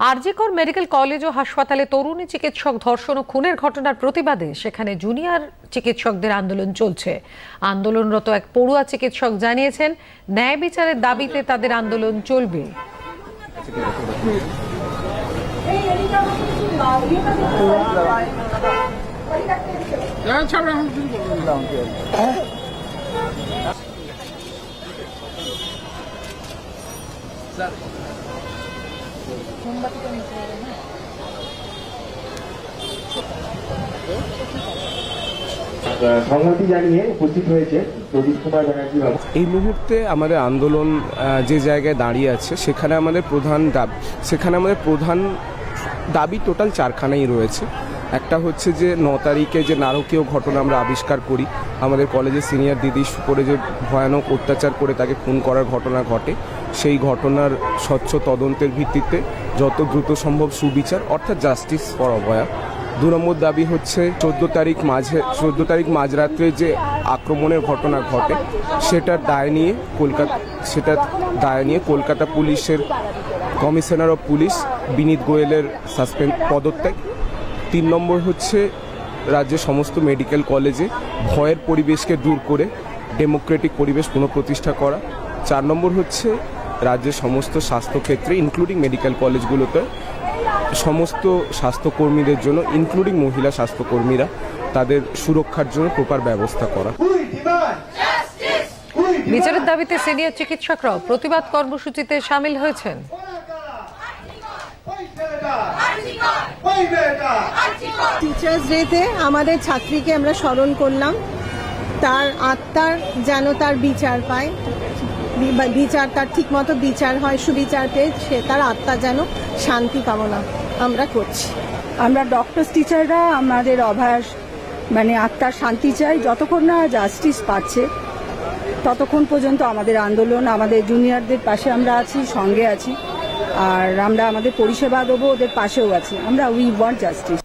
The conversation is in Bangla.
আরজিকর মেডিকেল কলেজ ও হাসপাতালে তরুণী চিকিৎসক ধর্ষণ ও খুনের ঘটনার প্রতিবাদে সেখানে জুনিয়র চিকিৎসকদের আন্দোলন চলছে। আন্দোলনরত এক পড়ুয়া চিকিৎসক জানিয়েছেন, ন্যায় বিচারের দাবিতে তাদের আন্দোলন চলবে। এই মুহূর্তে আমাদের আন্দোলন যে জায়গায় দাঁড়িয়ে আছে, সেখানে আমাদের প্রধান দাবি সেখানে আমাদের প্রধান দাবি টোটাল চারখানাই রয়েছে। একটা হচ্ছে যে ন তারিখে যে নারকীয় ঘটনা আমরা আবিষ্কার করি, আমাদের কলেজের সিনিয়র দিদির উপরে যে ভয়ানক অত্যাচার করে তাকে খুন করার ঘটনা ঘটে, সেই ঘটনার স্বচ্ছ তদন্তের ভিত্তিতে যত দ্রুত সম্ভব সুবিচার অর্থাৎ জাস্টিস ফর অভয়া দু নম্বর দাবি হচ্ছে চোদ্দ তারিখ মাঝে, চোদ্দ তারিখ মাঝরাত্রে যে আক্রমণের ঘটনা ঘটে, সেটার দায় নিয়ে কলকাতা, সেটার দায় নিয়ে কলকাতা পুলিশের কমিশনার অফ পুলিশ বিনীত গোয়েলের সাসপেন্ড পদত্যাগ। তিন নম্বর হচ্ছে রাজ্যের সমস্ত মেডিকেল কলেজে ভয়ের পরিবেশকে দূর করে ডেমোক্রেটিক পরিবেশ পুনঃপ্রতিষ্ঠা করা। চার নম্বর হচ্ছে রাজ্যের সমস্ত স্বাস্থ্যক্ষেত্রে ইনক্লুডিং মেডিকেল কলেজগুলোতে, সমস্ত স্বাস্থ্যকর্মীদের জন্য ইনক্লুডিং মহিলা স্বাস্থ্যকর্মীরা, তাদের সুরক্ষার জন্য প্রপার ব্যবস্থা করা। বিচারের দাবিতে সিনিয়র চিকিৎসকরাও প্রতিবাদ কর্মসূচিতে সামিল হয়েছেন। টিচার্স ডেতে আমাদের ছাত্রীকে আমরা স্মরণ করলাম। তার আত্মার যেন তার বিচার পায়। বা বিচার তার ঠিকমতো বিচার হয় সুবিচার পেয়ে সে তার আত্মা যেন শান্তি কামনা আমরা করছি। আমরা ডক্টরস টিচাররা আমাদের অভ্যাস মানে আত্মার শান্তি চাই। যতক্ষণ না জাস্টিস পাচ্ছে ততক্ষণ পর্যন্ত আমাদের আন্দোলন আমাদের জুনিয়রদের পাশে আমরা আছি সঙ্গে আছি। আর আমরা আমাদের পরিষেবা দেবো ওদের পাশেও আছি। আমরা উই ওয়ান্ট জাস্টিস